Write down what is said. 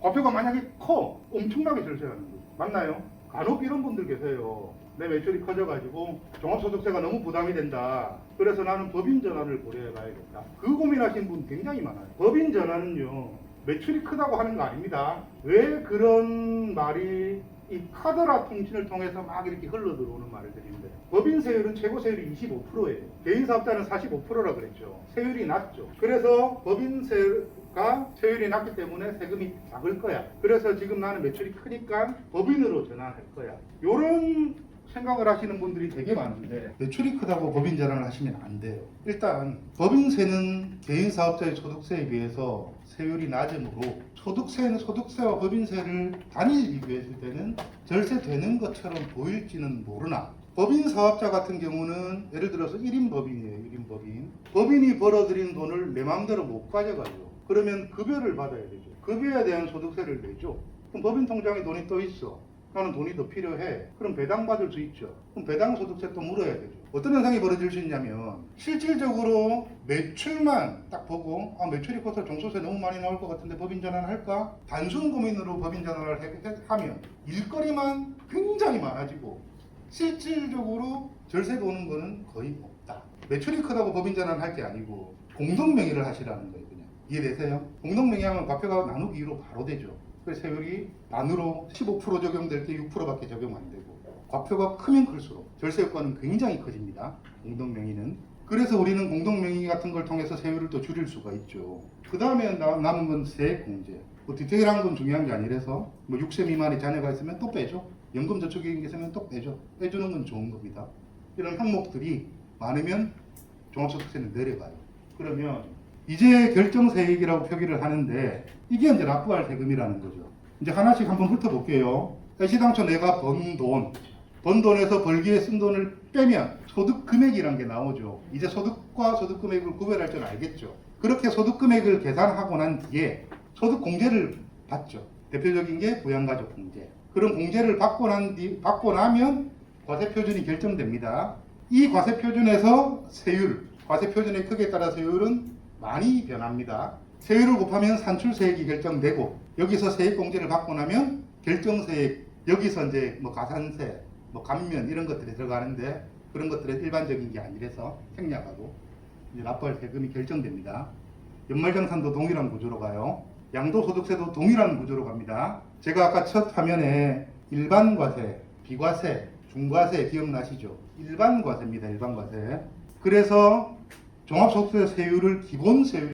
과표가 만약에 커 엄청나게 절세하는 거죠. 맞나요? 간혹 이런 분들 계세요. 내 매출이 커져가지고 종합소득세가 너무 부담이 된다. 그래서 나는 법인 전환을 고려해 봐야겠다. 그 고민하신 분 굉장히 많아요. 법인 전환은요, 매출이 크다고 하는 거 아닙니다. 왜 그런 말이 이 카더라 통신을 통해서 막 이렇게 흘러 들어오는 말들인데 법인 세율은 최고 세율이 25%예요. 개인 사업자는 45%라 그랬죠. 세율이 낮죠. 그래서 법인 세가 세율이 낮기 때문에 세금이 작을 거야. 그래서 지금 나는 매출이 크니까 법인으로 전환할 거야. 요런 생각을 하시는 분들이 되게 많은데 매출이 크다고 법인 전환을 하시면 안 돼요. 일단 법인세는 개인 사업자의 소득세에 비해서 세율이 낮으므로 소득세는 소득세와 법인세를 단일 비교했을 때는 절세되는 것처럼 보일지는 모르나 법인 사업자 같은 경우는 예를 들어서 1인 법인이에요. 1인 법인. 법인이 벌어들인 돈을 내 마음대로 못 가져가죠. 그러면 급여를 받아야 되죠. 급여에 대한 소득세를 내죠. 그럼 법인 통장에 돈이 또 있어. 나는 돈이 더 필요해. 그럼 배당 받을 수 있죠. 그럼 배당 소득세 또 물어야 되죠. 어떤 현상이 벌어질 수 있냐면 실질적으로 매출만 딱 보고 아 매출이 커서 종소세 너무 많이 나올 것 같은데 법인 전환할까? 단순 고민으로 법인 전환을 해- 해- 하면 일거리만 굉장히 많아지고 실질적으로 절세가 오는 거는 거의 없다. 매출이 크다고 법인 전환할 게 아니고 공동 명의를 하시라는 거예요. 그냥 이해되세요? 공동 명의하면 과표가 나누기 2로 바로 되죠. 그래서 세율이 만으로 15% 적용될 때 6%밖에 적용 안 되고 과표가 크면 클수록 절세 효과는 굉장히 커집니다. 공동 명의는. 그래서 우리는 공동 명의 같은 걸 통해서 세율을 또 줄일 수가 있죠. 그 다음에 남은 건 세액 공제. 뭐 디테일한 건 중요한 게 아니라서 뭐 6세 미만의 자녀가 있으면 또 빼죠. 연금 저축이 있으면 또 빼죠. 빼주는 건 좋은 겁니다. 이런 항목들이 많으면 종합소득세는 내려가요. 그러면 이제 결정 세액이라고 표기를 하는데 이게 이제 납부할 세금이라는 거죠. 이제 하나씩 한번 훑어볼게요. 시당초 내가 번 돈, 번 돈에서 벌기에 쓴 돈을 빼면 소득 금액이란 게 나오죠. 이제 소득과 소득 금액을 구별할 줄 알겠죠. 그렇게 소득 금액을 계산하고 난 뒤에 소득 공제를 받죠. 대표적인 게 부양가족 공제. 그런 공제를 받고 난 뒤, 받고 나면 과세 표준이 결정됩니다. 이 과세 표준에서 세율, 과세 표준의 크기에 따라 세율은 많이 변합니다. 세율을 곱하면 산출세액이 결정되고 여기서 세액 공제를 받고 나면 결정세액 여기서 이제 뭐 가산세, 뭐 감면 이런 것들이 들어가는데 그런 것들은 일반적인 게 아니라서 생략하고 이제 납부할 세금이 결정됩니다. 연말정산도 동일한 구조로 가요. 양도소득세도 동일한 구조로 갑니다. 제가 아까 첫 화면에 일반과세, 비과세, 중과세 기억나시죠? 일반과세입니다. 일반과세. 그래서 종합소득세 세율을 기본 세율.